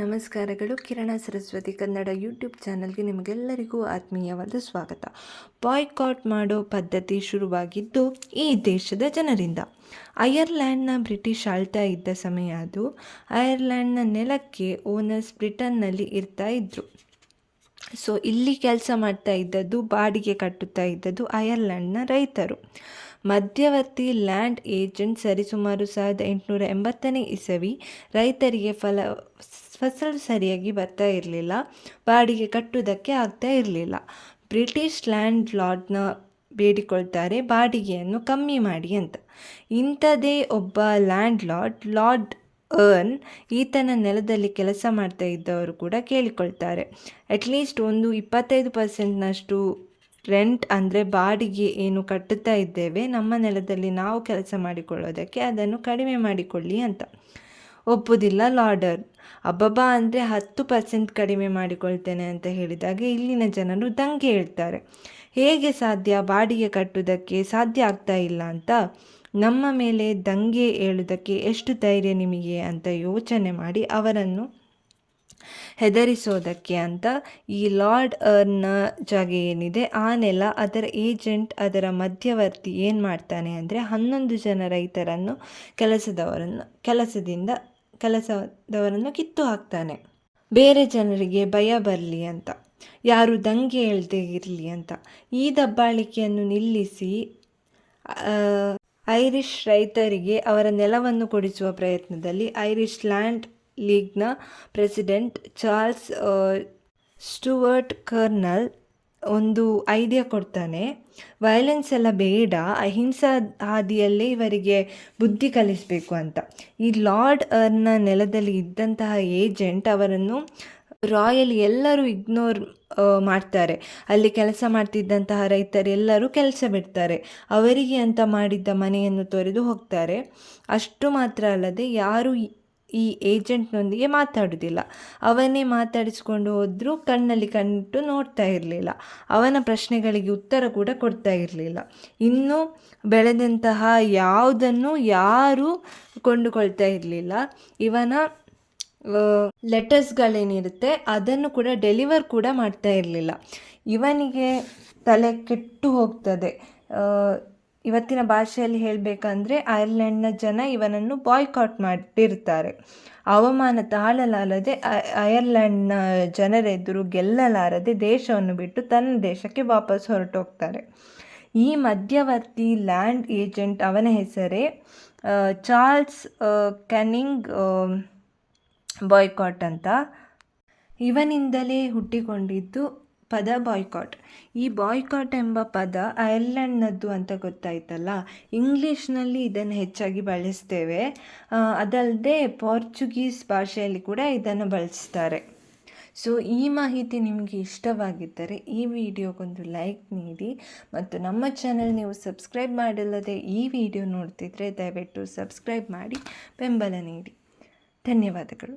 ನಮಸ್ಕಾರಗಳು. ಕಿರಣ ಸರಸ್ವತಿ ಕನ್ನಡ ಯೂಟ್ಯೂಬ್ ಚಾನಲ್ಗೆ ನಿಮಗೆಲ್ಲರಿಗೂ ಆತ್ಮೀಯವಾದ ಸ್ವಾಗತ. ಬಾಯ್ಕಾಟ್ ಮಾಡೋ ಪದ್ಧತಿ ಶುರುವಾಗಿದ್ದು ಈ ದೇಶದ ಜನರಿಂದ. ಐರ್ಲ್ಯಾಂಡ್ನ ಬ್ರಿಟಿಷ್ ಆಳ್ತಾ ಇದ್ದ ಸಮಯ ಅದು. ಐರ್ಲ್ಯಾಂಡ್ನ ನೆಲಕ್ಕೆ ಓನರ್ಸ್ ಬ್ರಿಟನ್ನಲ್ಲಿ ಇರ್ತಾ ಇದ್ದರು ಸೊ ಇಲ್ಲಿ ಕೆಲಸ ಮಾಡ್ತಾ ಇದ್ದದ್ದು, ಬಾಡಿಗೆ ಕಟ್ಟುತ್ತಾ ಇದ್ದದ್ದು ಐರ್ಲ್ಯಾಂಡ್ನ ರೈತರು. ಮಧ್ಯವರ್ತಿ ಲ್ಯಾಂಡ್ ಏಜೆಂಟ್ ಸರಿಸುಮಾರು ಸಾವಿರದ ಎಂಟುನೂರ ಎಂಬತ್ತನೇ ಇಸವಿ ರೈತರಿಗೆ ಫಲ, ಫಸಲು ಸರಿಯಾಗಿ ಬರ್ತಾ ಇರಲಿಲ್ಲ. ಬಾಡಿಗೆ ಕಟ್ಟುವುದಕ್ಕೆ ಆಗ್ತಾ ಇರಲಿಲ್ಲ. ಬ್ರಿಟಿಷ್ ಲ್ಯಾಂಡ್ ಲಾರ್ಡ್ನ ಬೇಡಿಕೊಳ್ತಾರೆ ಬಾಡಿಗೆಯನ್ನು ಕಮ್ಮಿ ಮಾಡಿ ಅಂತ. ಇಂಥದೇ ಒಬ್ಬ ಲ್ಯಾಂಡ್ ಲಾರ್ಡ್ ಲಾರ್ಡ್ ಅರ್ನ್ ಈತನ ನೆಲದಲ್ಲಿ ಕೆಲಸ ಮಾಡ್ತಾ ಇದ್ದವರು ಕೂಡ ಕೇಳಿಕೊಳ್ತಾರೆ. ಅಟ್ಲೀಸ್ಟ್ ಒಂದು ಇಪ್ಪತ್ತೈದು ಪರ್ಸೆಂಟ್ನಷ್ಟು ರೆಂಟ್ ಅಂದರೆ ಬಾಡಿಗೆ ಏನು ಕಟ್ಟುತ್ತಾ ಇದ್ದೇವೆ, ನಮ್ಮ ನೆಲದಲ್ಲಿ ನಾವು ಕೆಲಸ ಮಾಡಿಕೊಳ್ಳೋದಕ್ಕೆ ಅದನ್ನು ಕಡಿಮೆ ಮಾಡಿಕೊಳ್ಳಿ ಅಂತ. ಒಪ್ಪುವುದಿಲ್ಲ ಲಾರ್ಡರ್. ಅಬ್ಬಬ್ಬಾ ಅಂದರೆ ಹತ್ತು ಪರ್ಸೆಂಟ್ ಕಡಿಮೆ ಮಾಡಿಕೊಳ್ತೇನೆ ಅಂತ ಹೇಳಿದಾಗ ಇಲ್ಲಿನ ಜನರು ದಂಗೆ ಹೇಳ್ತಾರೆ. ಹೇಗೆ ಸಾಧ್ಯ ಬಾಡಿಗೆ ಕಟ್ಟುವುದಕ್ಕೆ ಸಾಧ್ಯ ಆಗ್ತಾ ಇಲ್ಲ ಅಂತ? ನಮ್ಮ ಮೇಲೆ ದಂಗೆ ಏಳುವುದಕ್ಕೆ ಎಷ್ಟು ಧೈರ್ಯ ನಿಮಗೆ? ಅಂತ ಯೋಚನೆ ಮಾಡಿ ಅವರನ್ನು ಹೆದರಿಸೋದಕ್ಕೆ ಅಂತ ಈ ಲಾರ್ಡ್ ಅರ್ನ ಜಾಗ ಏನಿದೆ, ಆ ನೆಲ ಅದರ ಏಜೆಂಟ್ ಅದರ ಮಧ್ಯವರ್ತಿ ಏನು ಮಾಡ್ತಾನೆ ಅಂದರೆ ಹನ್ನೊಂದು ಜನ ರೈತರನ್ನು ಕೆಲಸದವರನ್ನು, ಕೆಲಸದಿಂದ ಕೆಲಸದವರನ್ನು ಕಿತ್ತು ಹಾಕ್ತಾನೆ. ಬೇರೆ ಜನರಿಗೆ ಭಯ ಬರಲಿ ಅಂತ, ಯಾರು ದಂಗೆ ಹೇಳ್ದೇ ಇರಲಿ ಅಂತ, ಈ ದಬ್ಬಾಳಿಕೆಯನ್ನು ನಿಲ್ಲಿಸಿ ಐರಿಷ್ ರೈತರಿಗೆ ಅವರ ನೆಲವನ್ನು ಕೊಡಿಸುವ ಪ್ರಯತ್ನದಲ್ಲಿ ಐರಿಷ್ ಲ್ಯಾಂಡ್ ಲೀಗ್ನ ಪ್ರೆಸಿಡೆಂಟ್ ಚಾರ್ಲ್ಸ್ ಸ್ಟುವರ್ಟ್ ಕರ್ನಲ್ ಒಂದು ಐಡಿಯಾ ಕೊಡ್ತಾನೆ. ವಯಲೆನ್ಸ್ ಎಲ್ಲ ಬೇಡ, ಅಹಿಂಸಾ ಹಾದಿಯಲ್ಲೇ ಇವರಿಗೆ ಬುದ್ಧಿ ಕಲಿಸಬೇಕು ಅಂತ. ಈ ಲಾರ್ಡ್ ಅರ್ನ ನೆಲದಲ್ಲಿ ಇದ್ದಂತಹ ಏಜೆಂಟ್ ಅವರನ್ನು ರಾಯಲ್ ಎಲ್ಲರೂ ಇಗ್ನೋರ್ ಮಾಡ್ತಾರೆ. ಅಲ್ಲಿ ಕೆಲಸ ಮಾಡ್ತಿದ್ದಂತಹ ರೈತರೆಲ್ಲರೂ ಕೆಲಸ ಬಿಡ್ತಾರೆ. ಅವರಿಗೆ ಅಂತ ಮಾಡಿದ್ದ ಮನೆಯನ್ನು ತೊರೆದು ಹೋಗ್ತಾರೆ. ಅಷ್ಟು ಮಾತ್ರ ಅಲ್ಲದೆ ಯಾರು ಈ ಏಜೆಂಟ್ನೊಂದಿಗೆ ಮಾತಾಡೋದಿಲ್ಲ. ಅವನೇ ಮಾತಾಡಿಸ್ಕೊಂಡು ಹೋದರೂ ಕಣ್ಣಲ್ಲಿ ಕಣ್ಣಿಟ್ಟು ನೋಡ್ತಾ ಇರಲಿಲ್ಲ. ಅವನ ಪ್ರಶ್ನೆಗಳಿಗೆ ಉತ್ತರ ಕೂಡ ಕೊಡ್ತಾ ಇರಲಿಲ್ಲ. ಇನ್ನು ಬೆಳೆದಂತಹ ಯಾವುದನ್ನು ಯಾರೂ ಕೊಂಡುಕೊಳ್ತಾ ಇರಲಿಲ್ಲ. ಇವನ ಲೆಟರ್ಸ್ಗಳೇನಿರುತ್ತೆ ಅದನ್ನು ಕೂಡ ಡೆಲಿವರ್ ಕೂಡ ಮಾಡ್ತಾ ಇರಲಿಲ್ಲ. ಇವನಿಗೆ ತಲೆ ಕೆಟ್ಟು ಹೋಗ್ತದೆ. ಇವತ್ತಿನ ಭಾಷೆಯಲ್ಲಿ ಹೇಳಬೇಕಂದ್ರೆ ಐರ್ಲೆಂಡ್ನ ಜನ ಇವನನ್ನು ಬಾಯ್ಕಾಟ್ ಮಾಡಿರ್ತಾರೆ. ಅವಮಾನ ತಾಳಲಾರದೆ ಐರ್ಲೆಂಡ್ನ ಜನರೆದುರು ಗೆಲ್ಲಲಾರದೆ ದೇಶವನ್ನು ಬಿಟ್ಟು ತನ್ನ ದೇಶಕ್ಕೆ ವಾಪಸ್ ಹೊರಟೋಗ್ತಾರೆ. ಈ ಮಧ್ಯವರ್ತಿ ಲ್ಯಾಂಡ್ ಏಜೆಂಟ್ ಅವನ ಹೆಸರೇ ಚಾರ್ಲ್ಸ್ ಕ್ಯಾನಿಂಗ್ ಬಾಯ್ಕಾಟ್ ಅಂತ. ಇವನಿಂದಲೇ ಹುಟ್ಟಿಕೊಂಡಿದ್ದು ಪದ ಬಾಯ್ಕಾಟ್ ಈ ಬಾಯ್ಕಾಟ್ ಎಂಬ ಪದ ಐರ್ಲೆಂಡ್ನದ್ದು ಅಂತ ಗೊತ್ತಾಯ್ತಲ್ಲ? ಇಂಗ್ಲೀಷ್ನಲ್ಲಿ ಇದನ್ನು ಹೆಚ್ಚಾಗಿ ಬಳಸ್ತೇವೆ. ಅದಲ್ಲದೆ ಪೋರ್ಚುಗೀಸ್ ಭಾಷೆಯಲ್ಲಿ ಕೂಡ ಇದನ್ನು ಬಳಸ್ತಾರೆ. ಸೊ ಈ ಮಾಹಿತಿ ನಿಮಗೆ ಇಷ್ಟವಾಗಿದ್ದರೆ ಈ ವಿಡಿಯೋಗೊಂದು ಲೈಕ್ ನೀಡಿ ಮತ್ತು ನಮ್ಮ ಚಾನಲ್ ನೀವು ಸಬ್ಸ್ಕ್ರೈಬ್ ಮಾಡಿಲ್ಲದೆ ಈ ವಿಡಿಯೋ ನೋಡ್ತಿದ್ರೆ ದಯವಿಟ್ಟು ಸಬ್ಸ್ಕ್ರೈಬ್ ಮಾಡಿ, ಬೆಂಬಲ ನೀಡಿ. ಧನ್ಯವಾದಗಳು.